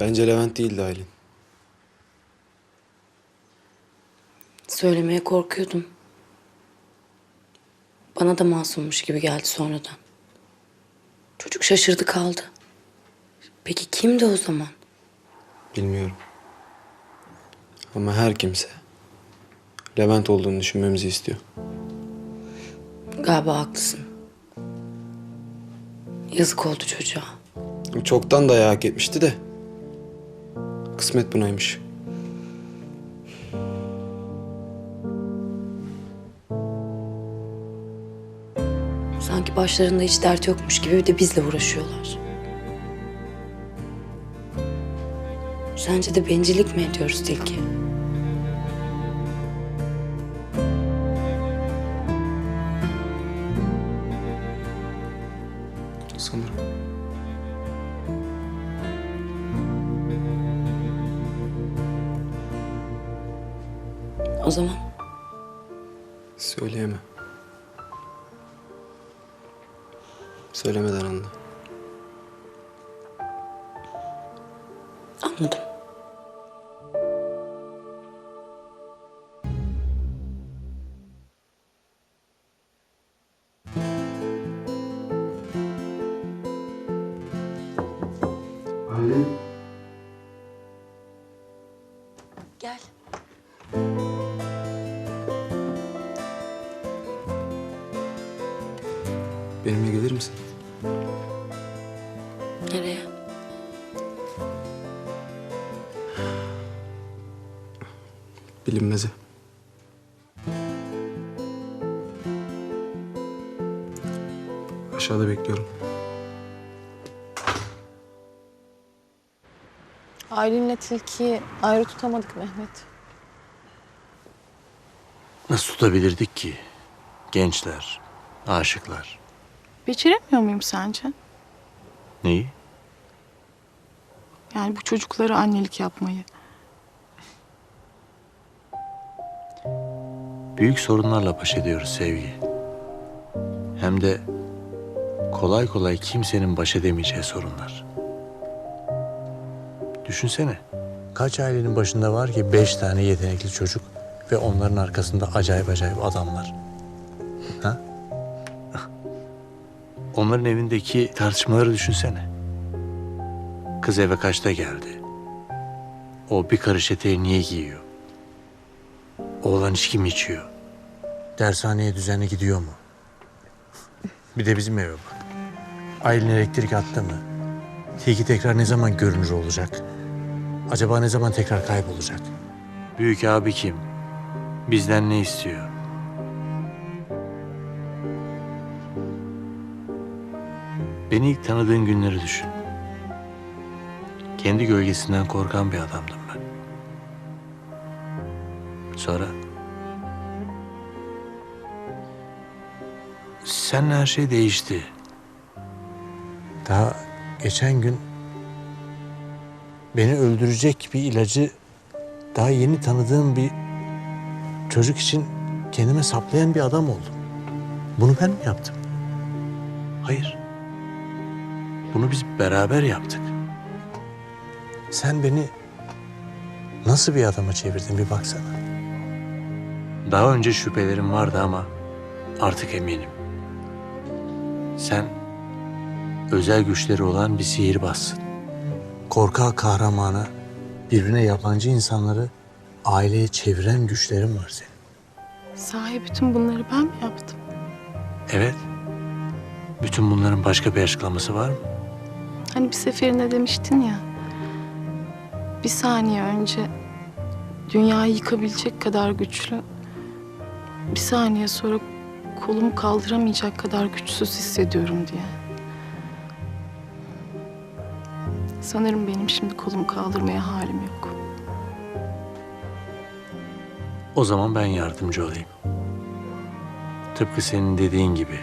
Bence Levent değildi Aylin. Söylemeye korkuyordum. Bana da masummuş gibi geldi sonradan. Çocuk şaşırdı kaldı. Peki kimdi o zaman? Bilmiyorum. Ama her kimse Levent olduğunu düşünmemizi istiyor. Galiba haklısın. Yazık oldu çocuğa. Çoktan dayağı hak etmişti de. Kısmet bunaymış. Sanki başlarında hiç dert yokmuş gibi de bizle uğraşıyorlar. Sence de bencillik mi ediyoruz Tilki? Zaman Söyleyemem. Söylemeden anla. anladım. Benimle gelir misin? Nereye? Bilinmeze. Aşağıda bekliyorum. Aylin'le Tilki'yi ayrı tutamadık Mehmet. Nasıl tutabilirdik ki? Gençler, aşıklar. Beceremiyor muyum sence? Neyi? Yani bu çocuklara annelik yapmayı. Büyük sorunlarla baş ediyoruz sevgi. Hem de kolay kolay kimsenin baş edemeyeceği sorunlar. Düşünsene. Kaç ailenin başında var ki beş tane yetenekli çocuk ve onların arkasında acayip acayip adamlar. Onların evindeki tartışmaları düşünsene. Kız eve kaçta geldi? O bir karış eteği niye giyiyor? Oğlan içki mi içiyor? Dershaneye düzenli gidiyor mu? Bir de bizim eve bak. Aylin elektrik attı mı? Tilki tekrar ne zaman görünür olacak? Acaba ne zaman tekrar kaybolacak? Büyük abi kim? Bizden ne istiyor? Beni ilk tanıdığın günleri düşün. Kendi gölgesinden korkan bir adamdım ben. Sonra seninle her şey değişti. Daha geçen gün beni öldürecek bir ilacı daha yeni tanıdığım bir çocuk için kendime saplayan bir adam oldum. Bunu ben mi yaptım? Hayır. Bunu biz beraber yaptık. Sen beni nasıl bir adama çevirdin bir baksana. Daha önce şüphelerim vardı ama artık eminim. Sen özel güçleri olan bir sihirbazsın. Korkak kahramana, birbirine yabancı insanları aileye çeviren güçlerin var senin. Sahi bütün bunları ben mi yaptım? Evet. Bütün bunların başka bir açıklaması var mı? Hani bir seferinde demiştin ya. Bir saniye önce dünyayı yıkabilecek kadar güçlü. Bir saniye sonra kolumu kaldıramayacak kadar güçsüz hissediyorum diye. Sanırım benim şimdi kolumu kaldırmaya halim yok. O zaman ben yardımcı olayım. Tıpkı senin dediğin gibi.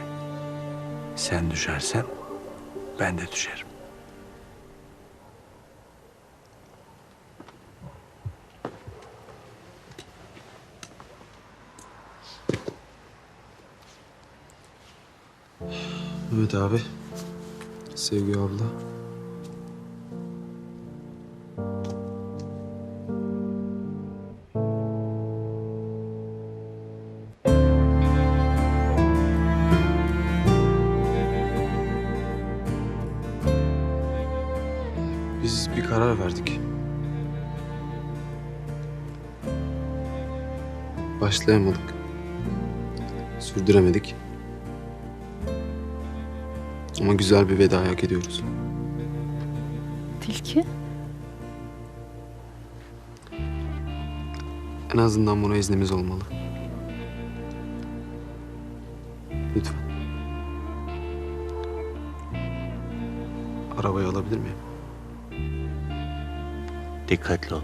Sen düşersen ben de düşerim. Evet abi. Sevgi abla. Biz bir karar verdik. Başlayamadık. Sürdüremedik. Ama güzel bir veda hak ediyoruz. Tilki? En azından buna iznimiz olmalı. Lütfen. Arabayı alabilir miyim? Dikkatli olun.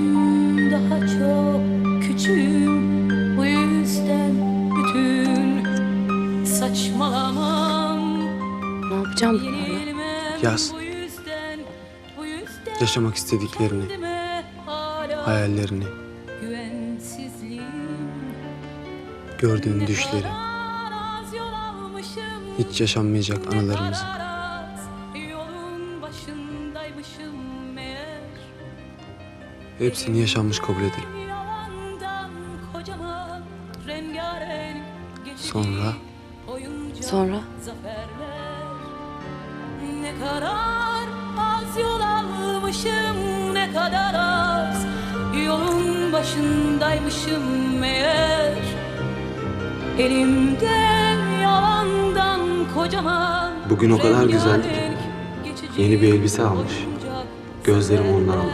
Bunlarla? Yenilmem Yaz. Yaşamak istediklerini, hayallerini, güvensizliğim. gördüğün düşleri, hiç yaşanmayacak anılarımızı. Hepsini yaşanmış kabul edelim. Sonra? Sonra? Kadar az yol almışım ne kadar az Yolun başındaymışım meğer Elimden yalandan kocaman Bugün o kadar güzeldi ki. rengarenk geçici Yeni bir elbise almış. Gözlerim ondan almadı.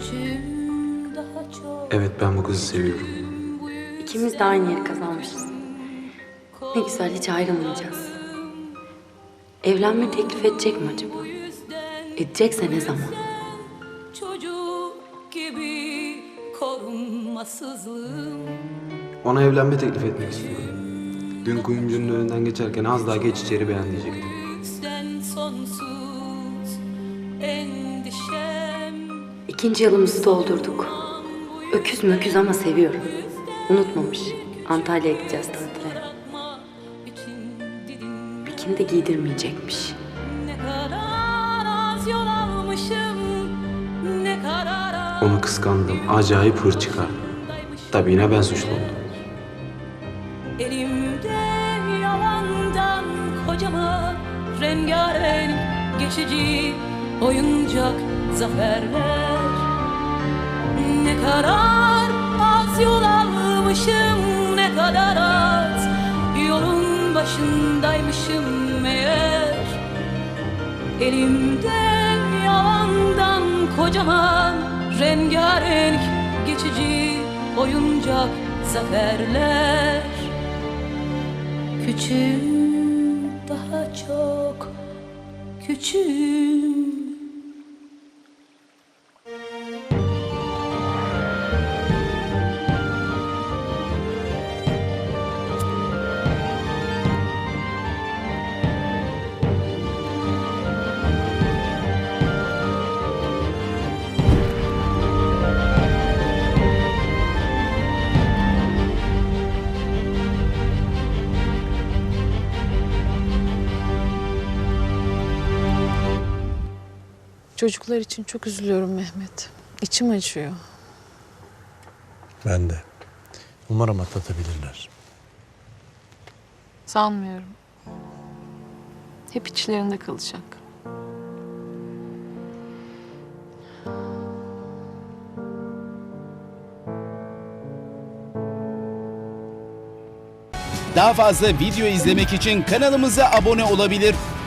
Küçüğüm daha çok Evet ben bu kızı seviyorum. İkimiz de aynı yeri kazanmışız. Ne güzel hiç ayrılmayacağız. Evlenme teklif edecek mi acaba? Edecekse ne zaman? Çocuk gibi korunmasızlığım Ona evlenme teklif etmek istiyorum. Dün kuyumcunun önünden geçerken az daha geç içeri beğen diyecektim. Sen sonsuz endişem İkinci yılımızı doldurduk. Öküz möküz ama seviyorum. Unutmamış. Antalya'ya gideceğiz tatile. Bikini de giydirmeyecekmiş. Ne kadar az yol almışım Ne kadar az Onu kıskandım. Acayip hır çıkar. Tabii yine ben suçlu oldum. Elimde yalandan kocaman rengarenk geçici oyuncak zaferler Ne kadar az yol almışım ne kadar az başındaymışım meğer. Elimde yalandan kocaman rengarenk geçici oyuncak zaferler. Küçüğüm daha çok küçüğüm Çocuklar için çok üzülüyorum Mehmet. İçim acıyor. Ben de. Umarım atlatabilirler. Sanmıyorum. Hep içlerinde kalacak. Daha fazla video izlemek için kanalımıza abone olabilir.